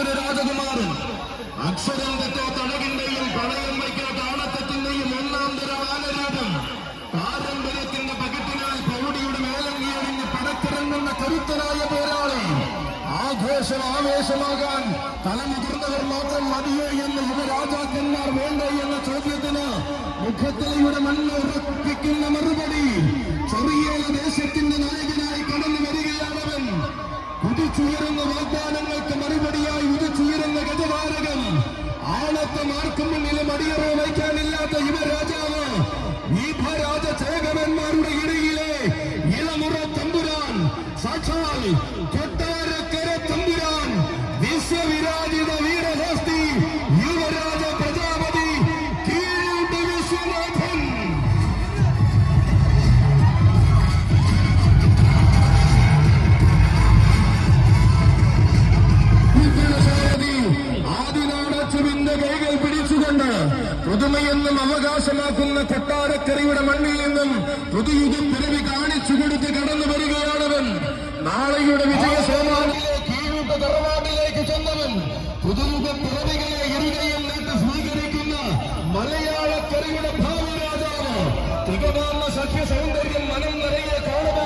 നാടിന്റെ രാജകുമാരൻ. അക്ഷരം തെറ്റോ തടകിന്റെയും പണയം വയ്ക്കോ താണത്തത്തിന്റെയും ഒന്നാം തര വാനരൂപം പാരമ്പര്യത്തിന്റെ പകറ്റിനായി പ്രൗഢിയുടെ മേലങ്കിയണിഞ്ഞ് പടത്തിറങ്ങുന്ന കരുത്തനായ പോരാളി. ആഘോഷം ആവേശമാകാൻ തലമുതിർന്നവർ മാത്രം മതിയോ എന്ന് യുവരാജാക്കന്മാർ വേണ്ടേ എന്ന ചോദ്യത്തിന് മുഖത്തലയുടെ മണ്ണ് ഉറപ്പിക്കുന്ന മറുപടി. ചെറിയ ദേശത്തിന്റെ നായകനായി കടന്നു വരികയാണവൻ കുതിച്ചുയരുന്ന മുന്നിലും വയ്ക്കാനില്ലാത്ത യുവ രാജാവ് ദീപരാജ ചേകവന്മാരുടെ ഇടയിലെ ഇളമുറ തമ്പുരാൻ സാക്ഷാൽ പുതുമയെന്നും അവകാശമാക്കുന്ന കൊട്ടാരക്കരയുടെ മണ്ണിൽ നിന്നും പുതുയുഗം പിറവി കാണിച്ചു കൊടുത്ത് കടന്നു വരികയാണവൻ. നാളെയുടെ വിജയ സോമാനിലെ കീഴുട്ട തറവാട്ടിലേക്ക് ചെന്നവൻ പുതുയുഗ പിറവികളെ ഇരുകയും നീട്ട് സ്വീകരിക്കുന്ന മലയാളക്കരയുടെ ഭാവി രാജാവ്. തികവാർന്ന സഖ്യ സൗന്ദര്യം മനം നിറയെ കാണുവാൻ